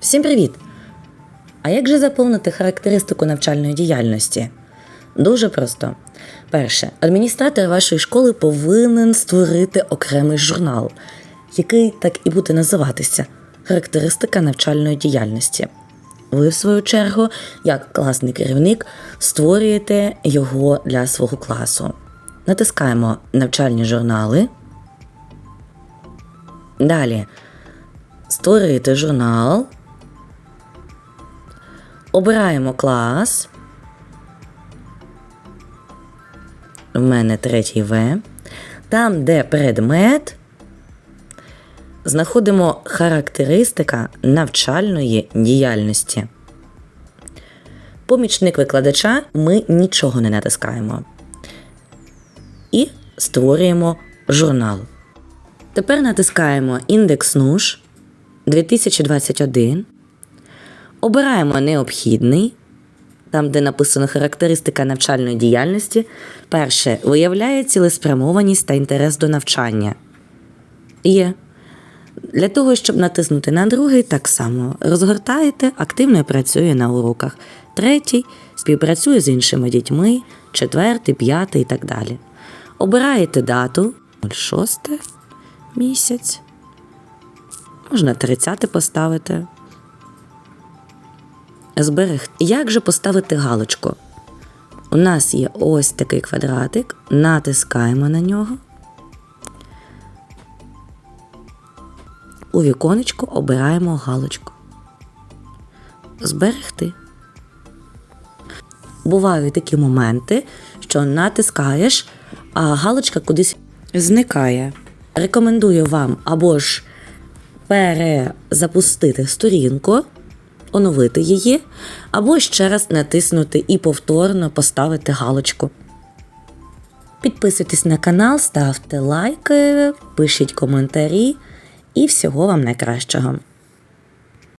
Всім привіт! А як же заповнити характеристику навчальної діяльності? Дуже просто. Перше, адміністратор вашої школи повинен створити окремий журнал, який так і буде називатися Характеристика навчальної діяльності. Ви, в свою чергу, як класний керівник, створюєте його для свого класу. Натискаємо навчальні журнали. Далі створюєте журнал. Обираємо клас. У мене третій В. Там, де предмет, знаходимо характеристика навчальної діяльності. Помічник викладача ми нічого не натискаємо. І створюємо журнал. Тепер натискаємо індекс НУШ 2021. Обираємо необхідний. Там, де написано характеристика навчальної діяльності, перше виявляє цілеспрямованість та інтерес до навчання. Є. Для того, щоб натиснути на другий, так само розгортаєте, активно працює на уроках. Третій співпрацює з іншими дітьми, четвертий, п'ятий і так далі. Обираєте дату 06 місяць. Можна 30 поставити. Зберегти. Як же поставити галочку? У нас є ось такий квадратик, натискаємо на нього. У віконечку обираємо галочку. Зберегти. Бувають такі моменти, що натискаєш, а галочка кудись зникає. Рекомендую вам або ж перезапустити сторінку, оновити її, або ще раз натиснути і повторно поставити галочку. Підписуйтесь на канал, ставте лайки, пишіть коментарі і всього вам найкращого.